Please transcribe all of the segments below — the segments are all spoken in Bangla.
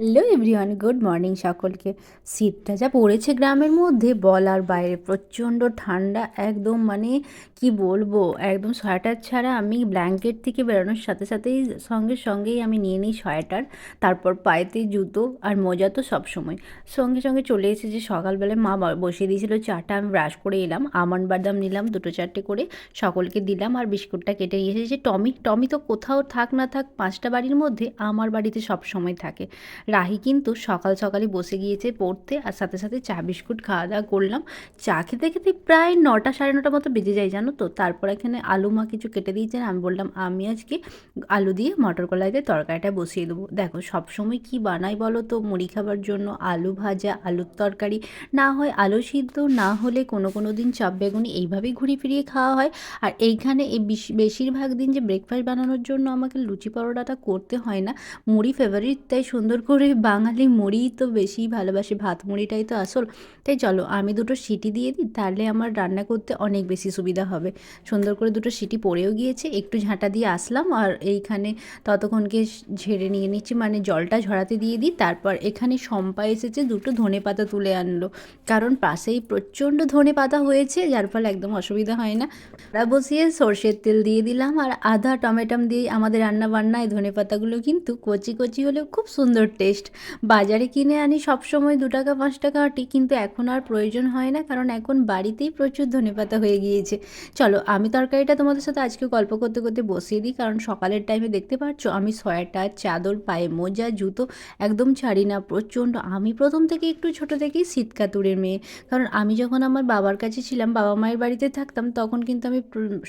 হ্যালো এভরিওয়ান, গুড মর্নিং সকলকে। শীতটা যা পড়েছে গ্রামের মধ্যে, বলার বাইরে, প্রচণ্ড ঠান্ডা, একদম মানে কি বলব, একদম সোয়েটার ছাড়া আমি ব্ল্যাঙ্কেট থেকে বেরোনোর সাথে সাথেই, সঙ্গে সঙ্গেই আমি নিয়ে নিই সোয়েটার, তারপর পায়েতে জুতো আর মোজা তো সবসময়। সঙ্গে সঙ্গে চলে এসেছি সকালবেলায়, মা বসিয়ে দিয়েছিল চাটা, আমি ব্রাশ করে এলাম, আমন্ড বাদাম নিলাম, দুটো চারটে করে সকলকে দিলাম আর বিস্কুটটা কেটে নিয়ে এসেছি। টমি টমি তো কোথাও থাক না থাক, পাঁচটা বাড়ির মধ্যে আমার বাড়িতে সব সময় থাকে। রাহি কিন্তু সকাল সকালই বসে গিয়েছে পড়তে আর সাথে সাথে চা, বিস্কুট খাওয়া দাওয়া করলাম। চা খেতে খেতে প্রায় নটা, সাড়ে নটা মতো বেজে যায়, জানো তো? তারপর এখানে আলু মা কিছু কেটে দিয়েছেন। আমি বললাম, আমি আজকে আলু দিয়ে মটর কলাই দিয়ে তরকারিটা বসিয়ে দেবো। দেখো, সবসময় কি বানাই বলো তো? মুড়ি খাবার জন্য আলু ভাজা, আলুর তরকারি। না হয় আলু সিদ্ধ, না হলে কোনো কোনো দিন চপ বেগুনি এইভাবেই ঘুরিয়ে ফিরিয়ে খাওয়া হয়। আর এইখানে এই বেশি- বেশিরভাগ দিন যে ব্রেকফাস্ট বানানোর জন্য আমাকে লুচি পরোটাটা করতে হয় না। মুড়ি ফেভারিট তাই সুন্দর করে বাঙালি মুড়িই তো বেশি ভালোবাসে, ভাত মুড়িটাই তো আসল। তাই চলো আমি দুটো সিটি দিয়ে দিই, তাহলে আমার রান্না করতে অনেক বেশি সুবিধা হবে। সুন্দর করে দুটো সিটি পড়েও গিয়েছে, একটু ঝাঁটা দিয়ে আসলাম আর এইখানে ততক্ষণকে ঝেড়ে নিয়ে নিচ্ছি মানে জলটা ঝরাতে দিয়ে দিই, তারপর এখানে সম্পা এসেছে, দুটো ধনে পাতা তুলে আনলো। কারণ পাশেই প্রচণ্ড ধনে পাতা হয়েছে, যার ফলে একদম অসুবিধা হয় না। কড়া বসিয়ে সর্ষের তেল দিয়ে দিলাম আর আধা টমেটম দিয়ে আমাদের রান্না বান্নায় ধনে পাতাগুলো কিন্তু কচি কচি হলেও খুব সুন্দর টেস্ট বাজারে কিনে আনি সবসময় দু টাকা, পাঁচ টাকা আটি, কিন্তু এখন আর প্রয়োজন হয় না, কারণ এখন বাড়িতেই প্রচুর ধনেপাতা হয়ে গিয়েছে। চলো, আমি তরকারিটা তোমাদের সাথে আজকে গল্প করতে করতে বসিয়ে দিই, কারণ সকালের টাইমে দেখতে পাচ্ছ, আমি সোয়েটার, চাদর, পায়ে মোজা, জুতো একদম ছাড়ি না, প্রচণ্ড। আমি প্রথম থেকে একটু ছোট থেকেই শীতকাতুরের মেয়ে, কারণ আমি যখন আমার বাবার কাছে ছিলাম, বাবা মায়ের বাড়িতে থাকতাম, তখন কিন্তু আমি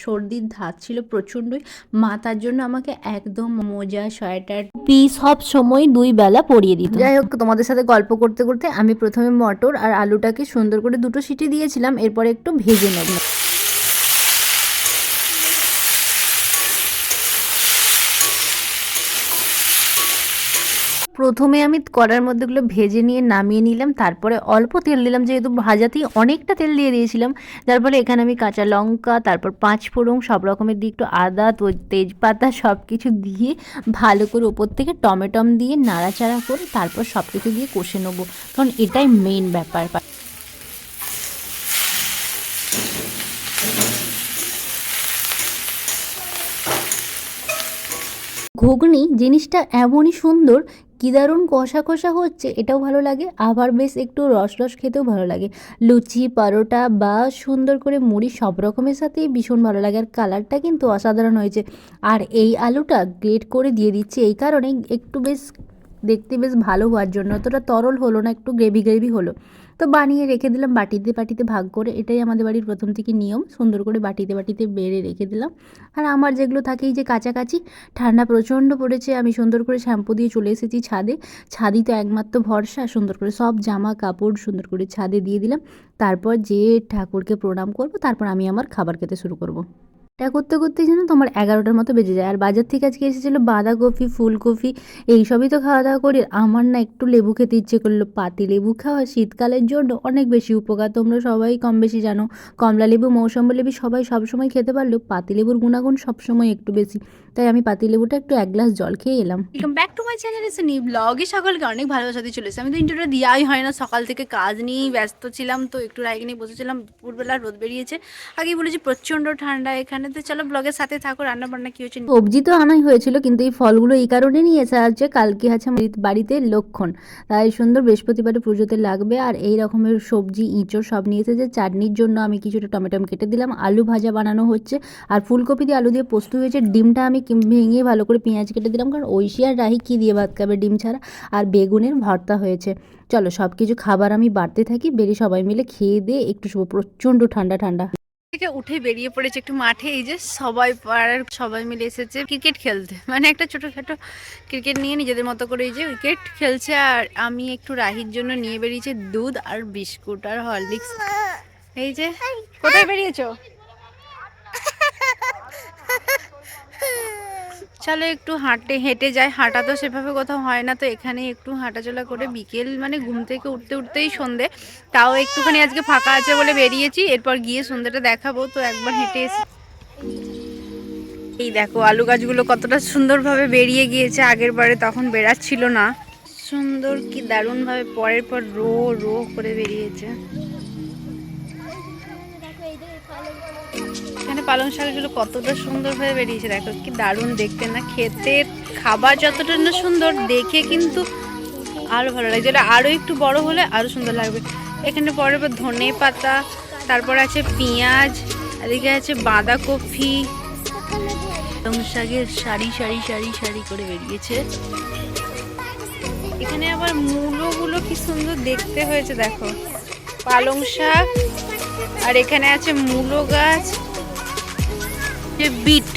সর্দির ধাত ছিল প্রচণ্ডই। মা তার জন্য আমাকে একদম মোজা, সোয়েটার পি সব সময় দুই বেলা পরিয়ে দিত। যাই হোক, তোমাদের সাথে গল্প করতে করতে আমি প্রথমে মটর আর আলুটাকে সুন্দর করে দুটো সিটি দিয়েছিলাম, এরপরে একটু ভেজে নেব। প্রথমে আমি কড়ার মধ্যেগুলো ভেজে নিয়ে নামিয়ে নিলাম, তারপরে অল্প তেল দিলাম, যেহেতু ভাজাতেই অনেকটা তেল দিয়ে দিয়েছিলাম। যার ফলে এখানে আমি কাঁচা লঙ্কা, তারপর পাঁচ ফোড়ন, সব রকমের দিয়ে একটু আদা তেজপাতা সব কিছু দিয়ে ভালো করে ওপর থেকে টমেটম দিয়ে নাড়াচাড়া করে তারপর সব কিছু দিয়ে কষে নেব। কারণ এটাই মেন ব্যাপার। ঘুগনি জিনিসটা এমনই সুন্দর, কি দারুণ কষা কষা হচ্ছে, এটাও ভালো লাগে। আবার বেশ একটু রস রস খেতেও ভালো লাগে। লুচি, পরোটা বা সুন্দর করে মুড়ি সব রকমের সাথেই ভীষণ ভালো লাগে। আর কালারটা কিন্তু অসাধারণ হয়েছে। আর এই আলুটা গ্রেট করে দিয়ে দিচ্ছি এই কারণে একটু বেশ দেখতে বেশ ভালো হওয়ার জন্য। অতটা তরল হলো না, একটু গ্রেভি গ্রেভি হলো। তো বানিয়ে রেখে দিলাম বাটিতে বাটিতে ভাগ করে। এটাই আমাদের বাড়ির প্রথম থেকে নিয়ম। সুন্দর করে বাটিতে বাটিতে বেড়ে রেখে দিলাম। আর আমার যেগুলো থাকে এই যে কাছাকাছি ঠান্ডা প্রচণ্ড পড়েছে। আমি সুন্দর করে শ্যাম্পু দিয়ে চলে এসেছি ছাদে। ছাদই তো একমাত্র ভরসা। সুন্দর করে সব জামা কাপড় সুন্দর করে ছাদে দিয়ে দিলাম। তারপর যে ঠাকুরকে প্রণাম করব, তারপর আমি আমার খাবার খেতে শুরু করব। এটা করতে করতে যেন তোমার এগারোটার মতো বেজে যায়। আর বাজার থেকে আজকে এসেছিল বাঁধাকপি, ফুলকপি, এইসবই তো খাওয়া দাওয়া করি। আমার না একটু লেবু খেতে ইচ্ছে করল। পাতি লেবু খাওয়া শীতকালের জন্য অনেক বেশি উপকার। তোমরা সবাই কম বেশি জানো, কমলা লেবু, মৌসম্বি লেবু সবাই সবসময় খেতে পারলেও পাতি লেবুর গুণাগুণ সবসময় একটু বেশি। তাই আমি পাতি লেবুটা একটু এক গ্লাস জল খেয়ে এলাম। Welcome back to my channel এসে নি ব্লগে সকলকে অনেক ভালোবাসা দিয়ে চলেছে। আমি তো ইন্টারভিউটা দেওয়াই হয় না। সকাল থেকে কাজ নিয়েই ব্যস্ত ছিলাম, তো একটু রাইগে নিয়ে বসেছিলাম। দুপুরবেলা রোদ বেরিয়েছে। আগেই বলেছি প্রচণ্ড ঠান্ডা এখানে। তো চলো ব্লগের সাথে থাকো রান্না বান্না কী হচ্ছে? সবজি তো আনাই হয়েছিল, কিন্তু এই ফলগুলো এই কারণে নিয়ে এসে আছে কালকে আছে বাড়িতে লক্ষণ। তাই সুন্দর বৃহস্পতিবারে পুজোতে লাগবে, আর এই রকমের সবজি, ইঁচড় সব নিয়ে এসেছে চাটনির জন্য আমি কিছুটা টমেটো কেটে দিলাম, আলু ভাজা বানানো হচ্ছে, আর ফুলকপি দিয়ে আলু দিয়ে পোস্ত হয়েছে, ডিমটা আমি ভেঙে ভালো করে পেঁয়াজ কেটে দিলাম, কারণ ঐশী আর রাহি কী দিয়ে ভাত খাবে ডিম ছাড়া, আর বেগুনের ভর্তা হয়েছে। চলো সব কিছু খাবার আমি বাড়তে থাকি, বেরিয়ে সবাই মিলে খেয়ে দিয়ে একটু প্রচণ্ড ঠান্ডা ঠান্ডা। থেকে উঠে বেরিয়ে পড়েছে একটু মাঠে। এই যে সবাই পাড়ার সবাই মিলে এসেছে ক্রিকেট খেলতে। মানে একটা ছোটোখাটো ক্রিকেট নিয়ে নিজেদের মতো করে এই যে উইকেট খেলছে আর আমি একটু রাহির জন্য নিয়ে বেরিয়েছি দুধ আর বিস্কুট আর হরলিক্স। এই যে, কোথায় বেরিয়েছো? চলো একটু হাঁটে, হেঁটে যাই হাঁটা তো সেভাবে কোথাও হয় না, তো এখানে একটু হাঁটাচলা করে বিকেল মানে ঘুম থেকে উঠতে, উঠতেই সন্ধে। তাও একটুখানি আজকে ফাঁকা আছে বলে বেরিয়েছি, এরপর গিয়ে সন্ধ্যেটা দেখাবো, তো একবার হেঁটে এসে। এই দেখো, আলু গাছগুলো কতটা সুন্দরভাবে বেরিয়ে গিয়েছে, আগের বারে তখন বেরাচ্ছিল না। সুন্দর কি দারুণভাবে পরের পর রো রো করে বেরিয়েছে। পালং শাকগুলো কতটা সুন্দর হয়ে বেরিয়েছে, দেখো কি দারুণ দেখতে না, খেতে, খাবার যতটা না সুন্দর, দেখে কিন্তু আরও ভালো লাগছে। এটা আরও একটু বড় হলে আরও সুন্দর লাগবে। এখানে পর ধনে পাতা, তারপর আছে পেঁয়াজ, এদিকে আছে বাঁধাকপি, পালং শাকের সারি সারি সারি সারি করে বেরিয়েছে। এখানে আবার মূলোগুলো কি সুন্দর দেখতে হয়েছে, দেখো। পালং শাক, আর এখানে আছে মূলো গাছ। যে বিট।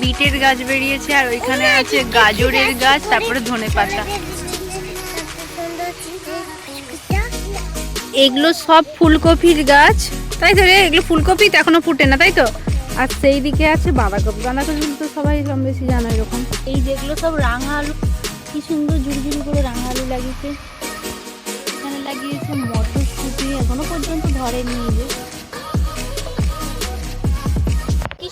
বিটের গাছ বেরিয়েছে আর ওইখানে আছে গাজরের গাছ তারপরে ধনে পাতা। এগুলো সব ফুলকপির গাছ। তাই তো রে এগুলো ফুলকপি তো এখনও ফুটে না তাই তো? আর সেই দিকে আছে বাঁধাকপি। বাঁধাকপি তো সবাই কম বেশি জানো এরকম। এই যেগুলো সব রাঙা আলু কি সুন্দর ঝুড়ি ঝুড়ি করে রাঙা আলু লাগিয়েছে। এখানে লাগিয়েছে মটরশুঁটি এখনও পর্যন্ত ধরেনি। যে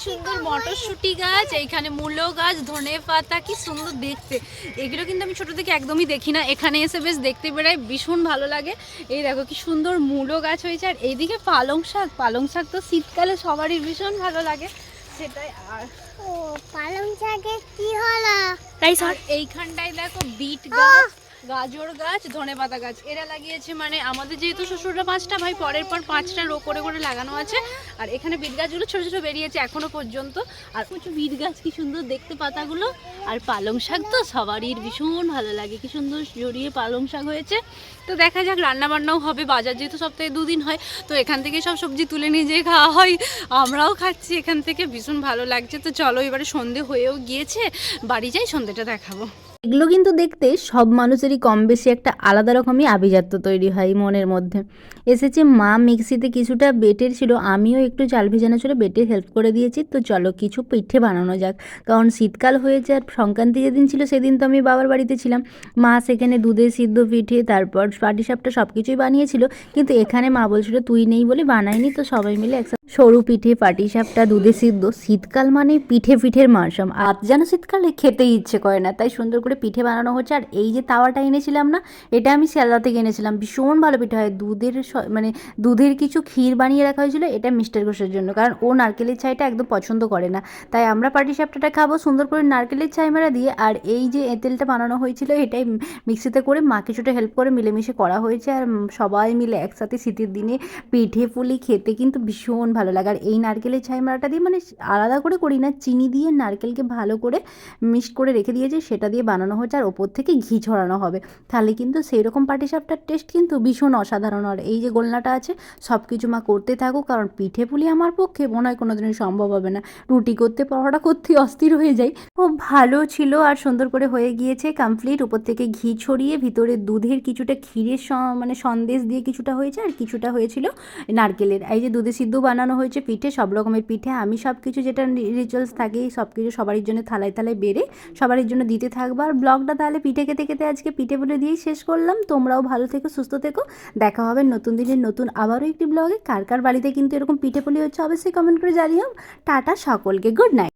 সুন্দর মটরশুঁটি গাছ এইখানে মূলো গাছ ধনে পাতা কি সুন্দর দেখতে। এগুলো কিন্তু আমি ছোট থেকে একদমই দেখি না। এখানে এসে বেশ দেখতে বেড়াই ভীষণ ভালো লাগে। এই দেখো কি সুন্দর মূলো গাছ হয়েছে। আর এইদিকে পালং শাক পালং শাক তো শীতকালে সবারই ভীষণ ভালো লাগে। সেটাই আর ও পালং শাকের কি হলো? তাই স্যার এইখানটায় দেখো বিট গাছ। গাজর গাছ, ধনে পাতা গাছ। এরা লাগিয়েছে মানে আমাদের যেহেতু শ্বশুররা পাঁচটা, ভাই পরের পর পাঁচটা রো করে করে লাগানো আছে। আর এখানে বিট গাছগুলো ছোটো ছোটো বেরিয়েছে এখনও পর্যন্ত। আর প্রচুর বিট গাছ, কি সুন্দর দেখতে পাতাগুলো। আর পালং শাক তো সবারই ভীষণ ভালো লাগে। কি সুন্দর জড়িয়ে পালং শাক হয়েছে। তো দেখা যাক রান্না বান্নাও হবে। বাজার যেহেতু সপ্তাহে দুদিন হয়, তো এখান থেকে সব সবজি তুলে নিয়ে যেয়ে খাওয়া হয়। আমরাও খাচ্ছি এখান থেকে, ভীষণ ভালো লাগছে। তো চলো এবারে সন্ধে হয়েও গিয়েছে। বাড়ি যাই, সন্ধেটা দেখাবো। এগুলো কিন্তু দেখতে সব মানুষেরই কম বেশি একটা আলাদা রকমই আভিজাত্য তৈরি হয় মনের মধ্যে। এসেছে মা মিক্সিতে কিছুটা বেটের ছিল, আমিও একটু চাল ভেজানো ছিল, বেটে হেল্প করে দিয়েছি, তো চলো কিছু পিঠে বানানো যাক। কারণ শীতকাল হয়েছে আর সংক্রান্তি যেদিন ছিল সেদিন তো আমি বাবার বাড়িতে ছিলাম। মা সেখানে দুধে সিদ্ধ পিঠে, তারপর পাটিসাপটা সব কিছুই বানিয়েছিল, কিন্তু এখানে মা বলছিল, তুই নেই বলে বানাইনি তো সবাই মিলে একসাথে সরু পিঠে পাটিসাপটা দুধে সিদ্ধ। শীতকাল মানে পিঠে পিঠের মারসাম আর যেন শীতকালে খেতেই ইচ্ছে করে না, তাই সুন্দর করে পিঠে বানানো হচ্ছে। আর এই যে তাওয়াটা এনেছিলাম না, এটা আমি শিয়ালদা থেকে এনেছিলাম। ভীষণ ভালো পিঠে হয়। দুধের মানে দুধের কিছু ক্ষীর বানিয়ে রাখা হয়েছিল, এটা মিস্টার ঘোষের জন্য। কারণ ও নারকেলের ছাইটা একদম পছন্দ করে না। তাই আমরা পাটিসাপটাটা খাব, সুন্দর করে নারকেলের ছাই মারা দিয়ে। আর এই যে এঁতেলটা বানানো হয়েছিল, এটাই মিক্সিতে করে মা কিছুটা হেল্প করে মিলেমিশে করা হয়েছে। আর সবাই মিলে একসাথে শীতের দিনে পিঠে পুলি খেতে কিন্তু ভীষণ ভালো লাগে। আর এই নারকেলের ছাই মারাটা দিয়ে মানে আলাদা করে করি না, চিনি দিয়ে নারকেলকে ভালো করে মিক্সড করে রেখে দিয়েছে সেটা দিয়ে বানানো হচ্ছে আর ওপর থেকে ঘি ছড়ানো হবে। তাহলে কিন্তু সেই রকম পাটিসাপটার টেস্ট কিন্তু ভীষণ অসাধারণ। আর এই যে গোলনাটা আছে সব কিছু মা করতে থাকুক, কারণ পিঠে পুলি আমার পক্ষে মনে হয় কোনোদিনই সম্ভব হবে না। রুটি করতে পরোটা করতে অস্থির হয়ে যাই। খুব ভালো ছিল আর সুন্দর করে হয়ে গিয়েছে কমপ্লিট উপর থেকে ঘি ছড়িয়ে ভিতরে দুধের কিছুটা ক্ষীরের মানে সন্দেশ দিয়ে কিছুটা হয়েছে আর কিছুটা হয়েছিল নারকেলের। এই যে দুধে সিদ্ধ বানানো হয়েছে পিঠে, সব রকমের পিঠে। আমি সব কিছু যেটা রিচুয়ালস থাকে সব কিছু সবারই জন্য থালায় থালায় বেড়ে সবারই জন্য দিতে থাকব। আর ব্লগটা তাহলে পিঠে খেতে খেতে আজকে পিঠে বলে দিয়েই শেষ করলাম। তোমরাও ভালো থেকো, সুস্থ থেকো। দেখা হবে নতুন দিনের নতুন আবারও একটি ব্লগে কার কার বাড়িতে কিন্তু এরকম পিঠে পুলি হচ্ছে অবশ্যই কমেন্ট করে জানিও। টাটা সকলকে গুড নাইট